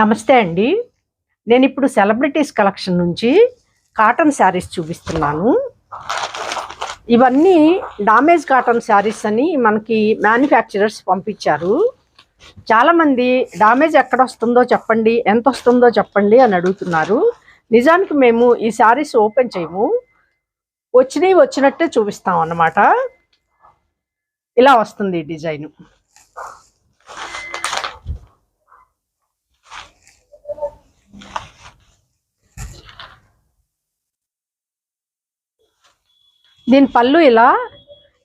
నమస్తే అండి. నేను ఇప్పుడు సెలబ్రిటీస్ కలెక్షన్ నుంచి కాటన్ శారీస్ చూపిస్తున్నాను. ఇవన్నీ డామేజ్ కాటన్ శారీస్ అని మనకి మ్యానుఫ్యాక్చరర్స్ పంపించారు. చాలామంది డామేజ్ ఎక్కడ వస్తుందో చెప్పండి ఎంత వస్తుందో చెప్పండి అని అడుగుతున్నారు. నిజానికి మేము ఈ శారీస్ ఓపెన్ చేయము. వచ్చినవి వచ్చినట్టే చూపిస్తాం అన్నమాట ఇలా వస్తుంది డిజైన్. దీని పళ్ళు ఇలా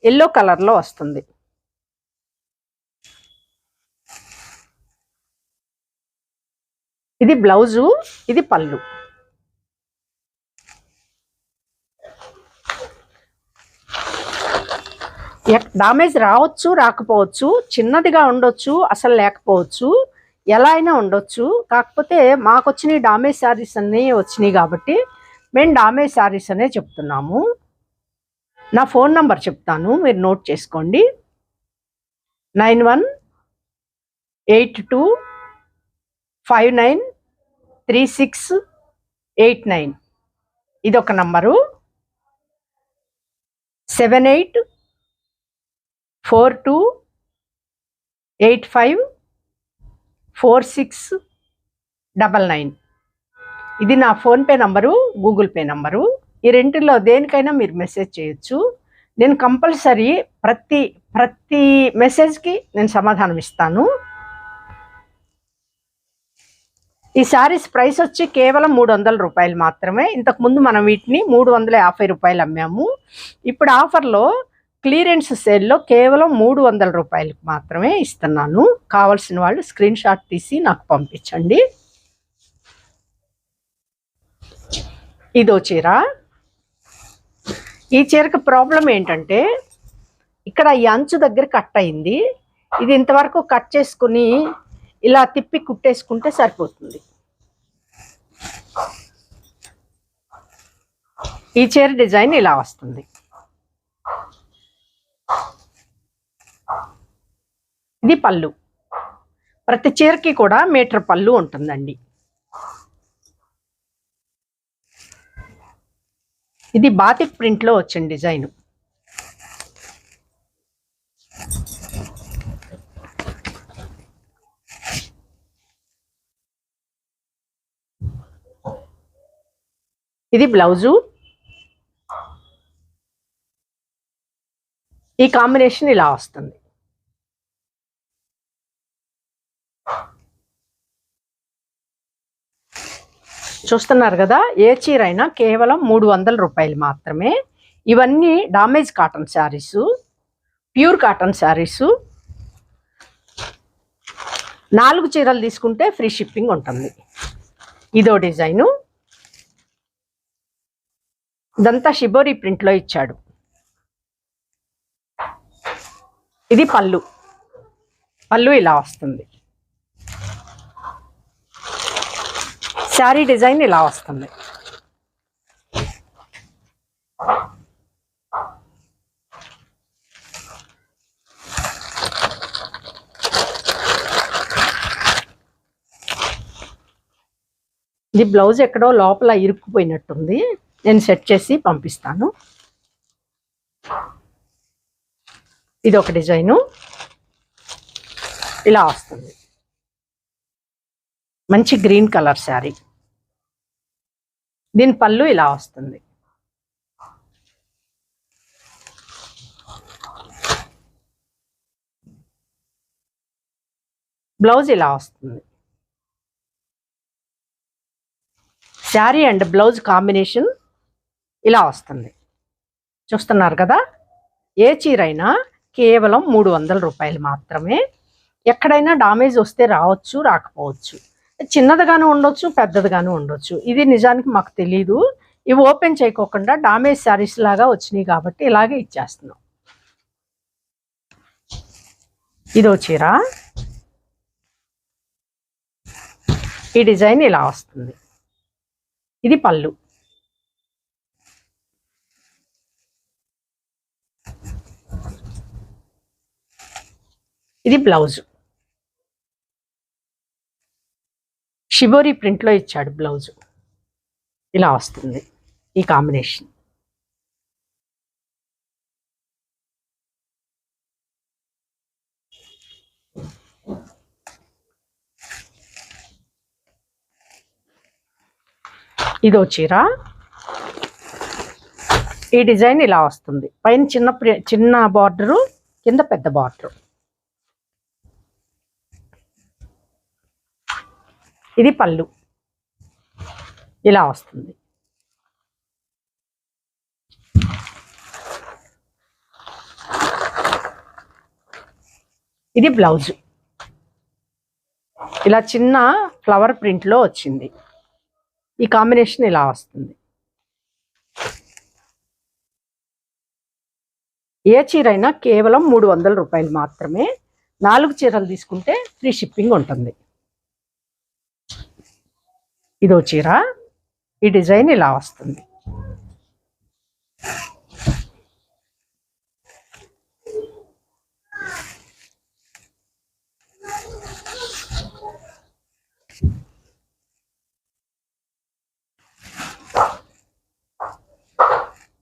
ఎల్లో కలర్లో వస్తుంది. ఇది బ్లౌజు ఇది పళ్ళు. ఎక్- డామేజ్ రావచ్చు రాకపోవచ్చు చిన్నదిగా ఉండొచ్చు అసలు లేకపోవచ్చు ఎలా అయినా ఉండొచ్చు. కాకపోతే మాకు వచ్చిన డామేజ్ శారీస్ అన్నీ వచ్చినాయి కాబట్టి మేము డామేజ్ శారీస్ అనే చెప్తున్నాము. నా ఫోన్ నంబర్ చెప్తాను మీరు నోట్ చేసుకోండి. Nine one eight two five nine three six eight nine. ఇది ఒక number. Seven eight four two eight five four six double nine. ఇది నా PhonePe number Google Pay number. ఈ రెంటిలో దేనికైనా మీరు మెసేజ్ చేయొచ్చు. నేను కంపల్సరీ ప్రతి ప్రతి మెసేజ్కి నేను సమాధానం ఇస్తాను. ఈ శారీస్ ప్రైస్ వచ్చి కేవలం మూడు వందల రూపాయలు మాత్రమే. ఇంతకుముందు మనం వీటిని మూడు వందల యాభై రూపాయలు అమ్మాము. ఇప్పుడు ఆఫర్లో క్లియరెన్స్ సేల్లో కేవలం మూడు వందల రూపాయలకు మాత్రమే ఇస్తున్నాను. కావలసిన వాళ్ళు స్క్రీన్ షాట్ తీసి నాకు పంపించండి. ఇదో చీర. ఈ చీరకు ప్రాబ్లం ఏంటంటే ఇక్కడ ఈ అంచు దగ్గర కట్ అయింది. ఇది ఇంతవరకు కట్ చేసుకుని ఇలా తిప్పి కుట్టేసుకుంటే సరిపోతుంది. ఈ చీర డిజైన్ ఇలా వస్తుంది. ఇది పళ్ళు. ప్రతి చీరకి కూడా మీటర్ పళ్ళు ఉంటుందండి. ఇది బాతిక్ ప్రింట్లో వచ్చిన డిజైన్. ఇది బ్లౌజు ఈ కాంబినేషన్ ఇలా వస్తుంది. చూస్తున్నారు కదా ఏ చీర అయినా కేవలం మూడు వందల రూపాయలు మాత్రమే. ఇవన్నీ damage cotton saris pure cotton saris. నాలుగు చీరలు తీసుకుంటే ఫ్రీ షిప్పింగ్ ఉంటుంది. ఇదో డిజైను. ఇదంతా షిబోరీ ప్రింట్లో ఇచ్చాడు. ఇది పళ్ళు. పళ్ళు ఇలా వస్తుంది. శారీ డిజైన్ ఇలా వస్తుంది. ఇది బ్లౌజ్ ఎక్కడో లోపల ఇరుక్కుపోయినట్టుంది. నేను సెట్ చేసి పంపిస్తాను. ఇది ఒక డిజైను. ఇలా వస్తుంది. మంచి గ్రీన్ కలర్ శారీ. దీని పళ్ళు ఇలా వస్తుంది. బ్లౌజ్ ఇలా వస్తుంది. శారీ అండ్ బ్లౌజ్ కాంబినేషన్ ఇలా వస్తుంది. చూస్తున్నారు కదా? ఏ చీర అయినా కేవలం మూడు వందల రూపాయలు మాత్రమే. ఎక్కడైనా డామేజ్ వస్తే రావచ్చు రాకపోవచ్చు. చిన్నదిగాను ఉండొచ్చు పెద్దదిగాను ఉండొచ్చు. ఇది నిజానికి మాకు తెలీదు. ఇవి ఓపెన్ చేయకోకుండా డామేజ్ శారీస్ లాగా వచ్చినాయి కాబట్టి ఇలాగే ఇచ్చేస్తున్నాం. ఇదో చీర. ఈ డిజైన్ ఇలా వస్తుంది. ఇది పళ్ళు. ఇది బ్లౌజ్. షిబోరి ప్రింట్లో ఇచ్చాడు బ్లౌజ్. ఇలా వస్తుంది ఈ కాంబినేషన్. ఇదో చీర. ఈ డిజైన్ ఇలా వస్తుంది. పైన చిన్న చిన్న బార్డరు కింద పెద్ద బార్డరు. ఇది పళ్ళు. ఇలా వస్తుంది. ఇది బ్లౌజ్. ఇలా చిన్న ఫ్లవర్ ప్రింట్లో వచ్చింది. ఈ కాంబినేషన్ ఇలా వస్తుంది. ఏ చీర అయినా కేవలం మూడు వందల రూపాయలు మాత్రమే. నాలుగు చీరలు తీసుకుంటే ఫ్రీ షిప్పింగ్ ఉంటుంది. ఇదో చీర ఈ డిజైన్ ఇలా వస్తుంది.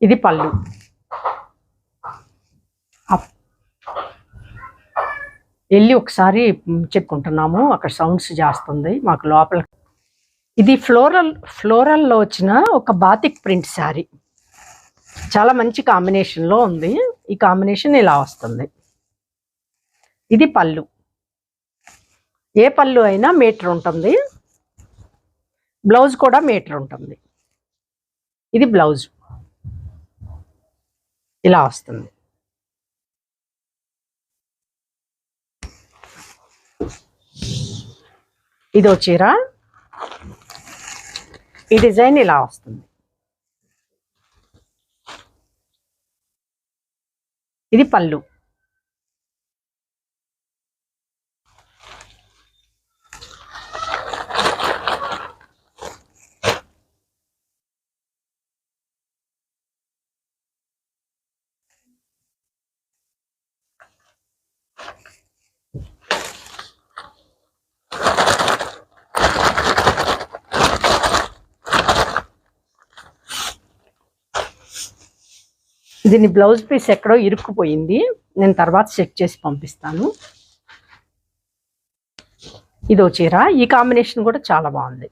ఇది పళ్ళు. వెళ్ళి ఒకసారి చెప్పుకుంటున్నాము అక్కడ సౌండ్స్ చేస్తుంది మాకు లోపల ఇది ఫ్లోరల్ ఫ్లోరల్లో వచ్చిన ఒక బాతిక్ ప్రింట్ శారీ చాలా మంచి కాంబినేషన్లో ఉంది. ఈ కాంబినేషన్ ఇలా వస్తుంది. ఇది పళ్ళు. ఏ పళ్ళు అయినా మీటర్ ఉంటుంది. బ్లౌజ్ కూడా మీటర్ ఉంటుంది. ఇది బ్లౌజ్. ఇలా వస్తుంది. ఇదో చీర. ఈ డిజైన్ ఇలా వస్తుంది. ఇది పళ్ళు. దీని బ్లౌజ్ పీస్ ఎక్కడో ఇరుక్కుపోయింది. నేను తర్వాత చెక్ చేసి పంపిస్తాను. ఇదో చీర. ఈ కాంబినేషన్ కూడా చాలా బాగుంది.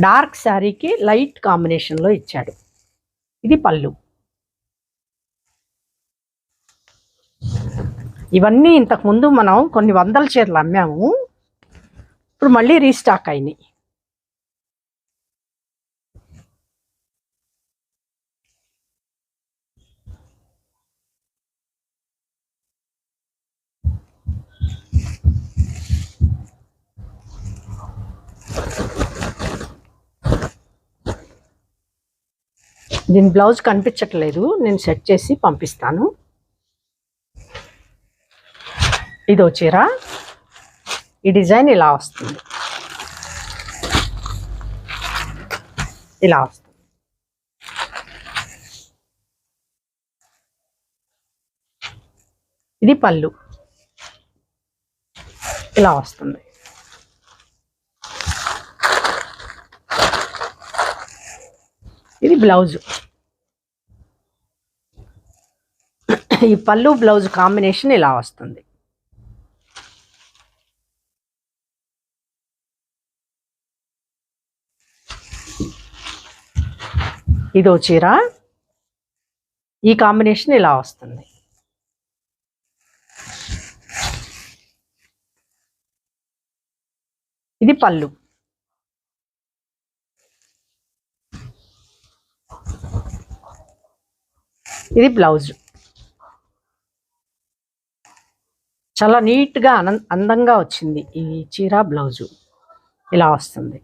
డార్క్ శారీకి లైట్ కాంబినేషన్లో ఇచ్చాడు. ఇది పళ్ళు. ఇవన్నీ ఇంతకుముందు మనం కొన్ని వందల చీరలు అమ్మాము. ఇప్పుడు మళ్ళీ రీస్టాక్ అయినాయి. దీని బ్లౌజ్ కనిపించట్లేదు. నేను సెట్ చేసి పంపిస్తాను. ఇదో చీర. ఈ డిజైన్ ఇలా వస్తుంది. ఇలా వస్తుంది. ఇది పళ్ళు. ఇలా వస్తుంది. ఇది బ్లౌజు. ఈ పళ్ళు బ్లౌజ్ కాంబినేషన్ ఇలా వస్తుంది. ఇదో చీర. ఈ కాంబినేషన్ ఇలా వస్తుంది. ఇది పళ్ళు. ఇది బ్లౌజ్. చాలా నీట్గా అనం అందంగా వచ్చింది ఈ చీర బ్లౌజు. ఇలా వస్తుంది.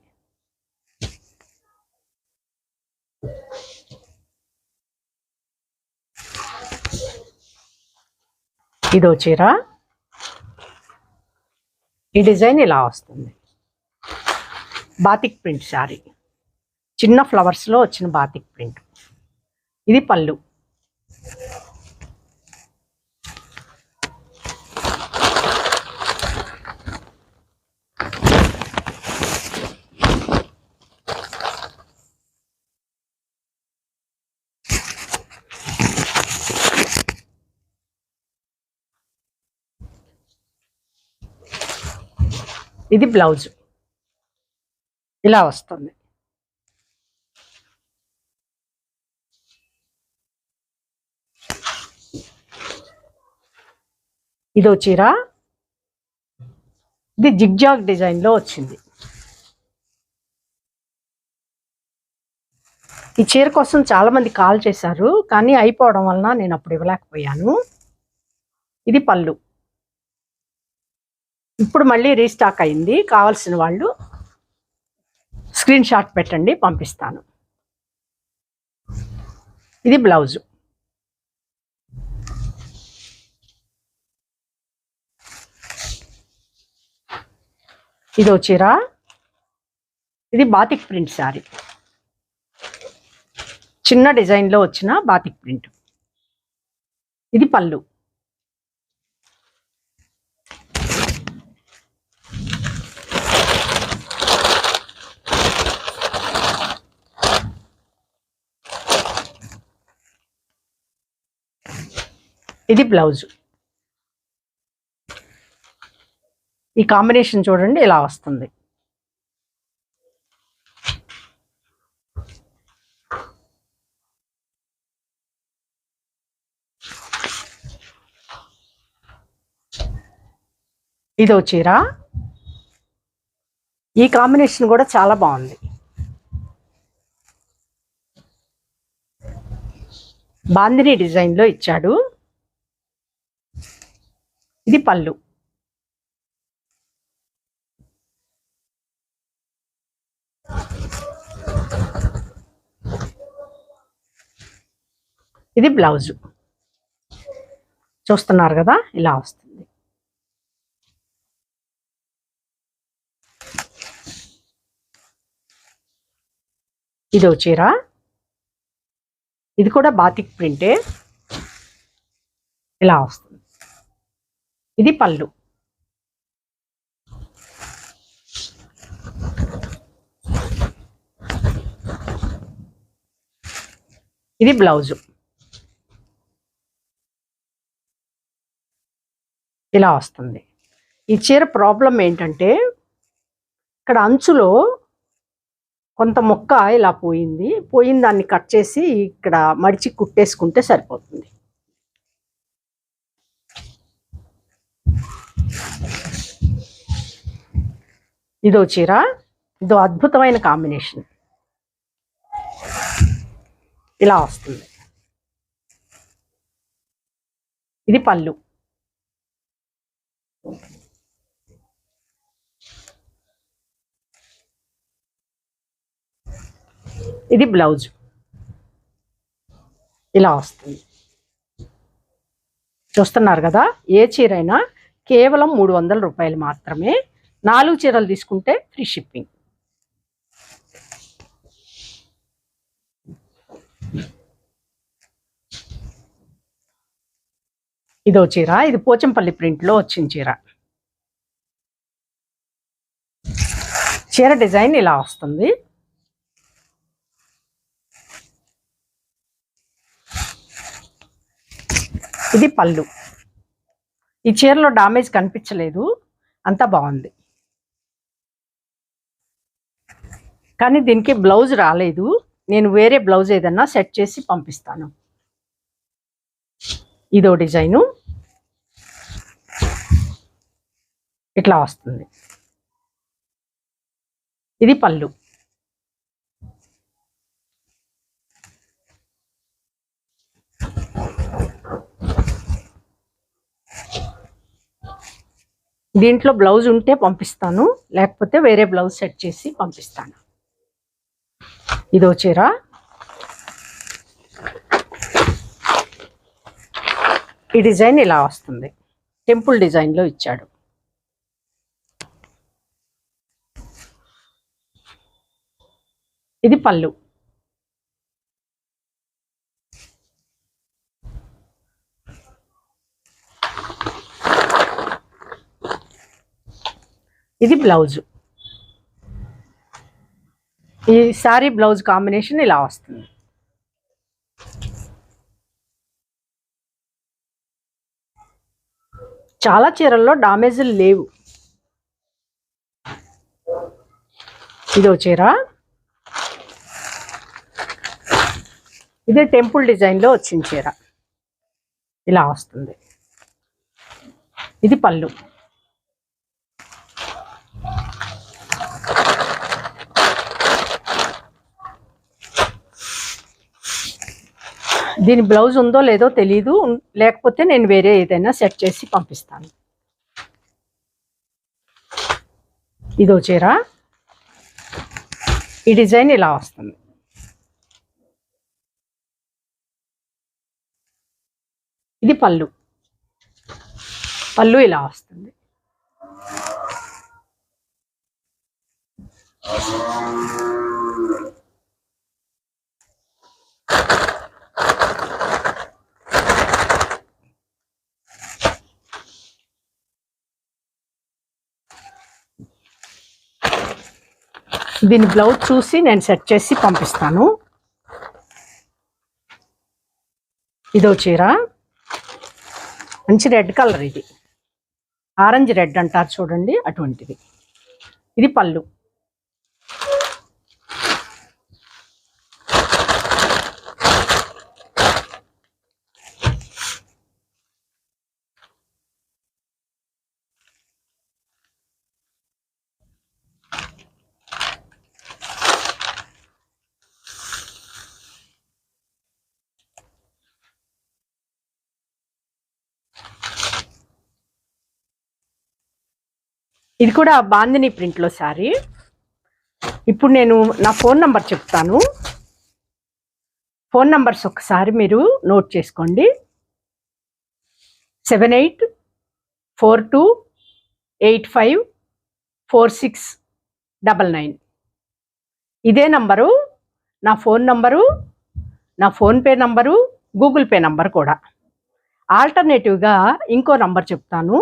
ఇదో చీర. ఈ డిజైన్ ఇలా వస్తుంది. Batik print sari. చిన్న ఫ్లవర్స్లో వచ్చిన బాతిక్ ప్రింట్. ఇది పళ్ళు. ఇది బ్లౌజ్. ఇలా వస్తుంది. ఇదో చీర. ఇది జిగ్జాగ్ డిజైన్లో వచ్చింది. ఈ చీర కోసం చాలామంది కాల్ చేశారు కానీ అయిపోవడం వలన నేను అప్పుడు ఇవ్వలేకపోయాను. ఇది పళ్ళు. ఇప్పుడు మళ్ళీ రీస్టాక్ అయింది. కావాల్సిన వాళ్ళు స్క్రీన్ షాట్ పెట్టండి పంపిస్తాను. ఇది బ్లౌజు. ఇది చీర. ఇది బాతిక్ ప్రింట్ శారీ. చిన్న డిజైన్లో వచ్చిన బాతిక్ ప్రింట్. ఇది పళ్ళు. ఇది బ్లౌజ్. ఈ కాంబినేషన్ చూడండి ఇలా వస్తుంది. ఇదో చీర. ఈ కాంబినేషన్ కూడా చాలా బాగుంది. బాందిని డిజైన్లో ఇచ్చాడు. ఇది పళ్ళు. ఇది బ్లౌజు. చూస్తున్నారు కదా ఇలా వస్తుంది. ఇదో చీర. ఇది కూడా బాతిక్ ప్రింటే. ఇలా వస్తుంది. ఇది పళ్ళు. ఇది బ్లౌజు. ఇలా వస్తుంది. ఈ చీర ప్రాబ్లం ఏంటంటే ఇక్కడ అంచులో కొంత మొక్క ఇలా పోయింది. పోయిన దాన్ని కట్ చేసి ఇక్కడ మడిచి కుట్టేసుకుంటే సరిపోతుంది. ఇదో చీర ఇదో అద్భుతమైన కాంబినేషన్. ఇలా వస్తుంది. ఇది పళ్ళు. ఇది బ్లౌజ్. ఇలా వస్తుంది. చూస్తున్నారు కదా ఏ చీర అయినా కేవలం మూడు వందల రూపాయలు మాత్రమే నాలుగు చీరలు తీసుకుంటే ఫ్రీ షిప్పింగ్. ఇదో చీర ఇది పోచంపల్లి ప్రింట్లో వచ్చిన చీర. చీర డిజైన్ ఇలా వస్తుంది. ఇది పళ్ళు. ఈ చీరలో డామేజ్ కనిపించలేదు. అంతా బాగుంది. కానీ దీనికి బ్లౌజ్ రాలేదు. నేను వేరే బ్లౌజ్ ఏదన్నా సెట్ చేసి పంపిస్తాను. ఇదో డిజైను. ఇట్లా వస్తుంది. ఇది పళ్ళు. దీంట్లో బ్లౌజ్ ఉంటే పంపిస్తాను లేకపోతే వేరే బ్లౌజ్ సెట్ చేసి పంపిస్తాను. ఇదో చీర. ఈ డిజైన్ ఇలా వస్తుంది. టెంపుల్ డిజైన్లో ఇచ్చాడు. ఇది పళ్ళు. ఇది బ్లౌజ్. ఈ శారీ బ్లౌజ్ కాంబినేషన్ ఇలా వస్తుంది. చాలా చీరల్లో డామేజ్లు లేవు. ఇదో చీర. ఇదే టెంపుల్ డిజైన్లో వచ్చిన చీర. ఇలా వస్తుంది. ఇది పళ్ళు. దీని బ్లౌజ్ ఉందో లేదో తెలీదు. లేకపోతే నేను వేరే ఏదైనా సెట్ చేసి పంపిస్తాను. ఇదో చీర. ఈ డిజైన్ ఇలా వస్తుంది. ఇది పళ్ళు. పళ్ళు ఇలా వస్తుంది. దీని బ్లౌజ్ చూసి నేను సెట్ చేసి పంపిస్తాను. ఇదో చీర. మంచి రెడ్ కలర్ ఇది. ఆరెంజ్ రెడ్ అంటారు చూడండి అటువంటిది. ఇది పళ్ళు. ఇది కూడా బాందిని ప్రింట్లో శారీ. ఇప్పుడు నేను నా ఫోన్ నంబర్ చెప్తాను. ఫోన్ నంబర్స్ ఒకసారి మీరు నోట్ చేసుకోండి. Seven eight four two eight five four six double nine. ఇదే నంబరు నా ఫోన్ నంబరు నా PhonePe number Google Pay number కూడా. ఆల్టర్నేటివ్గా ఇంకో నంబర్ చెప్తాను.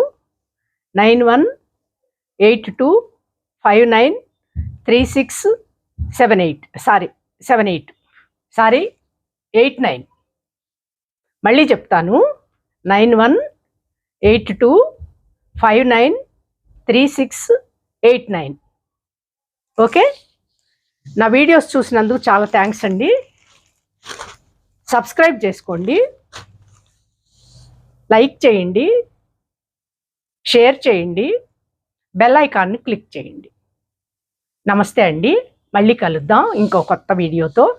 Nine one eight two five nine three six seven eight. Sorry seven eight. Sorry eight nine. మళ్ళీ చెప్తాను. Nine one eight two five nine three six eight nine. Okay? నా videos చూసినందుకు చాలా thanks అండి. సబ్స్క్రైబ్ చేసుకోండి. Like చేయండి. Share చేయండి. Bell ఐకాన్ని క్లిక్ చేయండి. నమస్తే అండి. మళ్ళీ కలుద్దాం. ఇంకో కొత్త వీడియోతో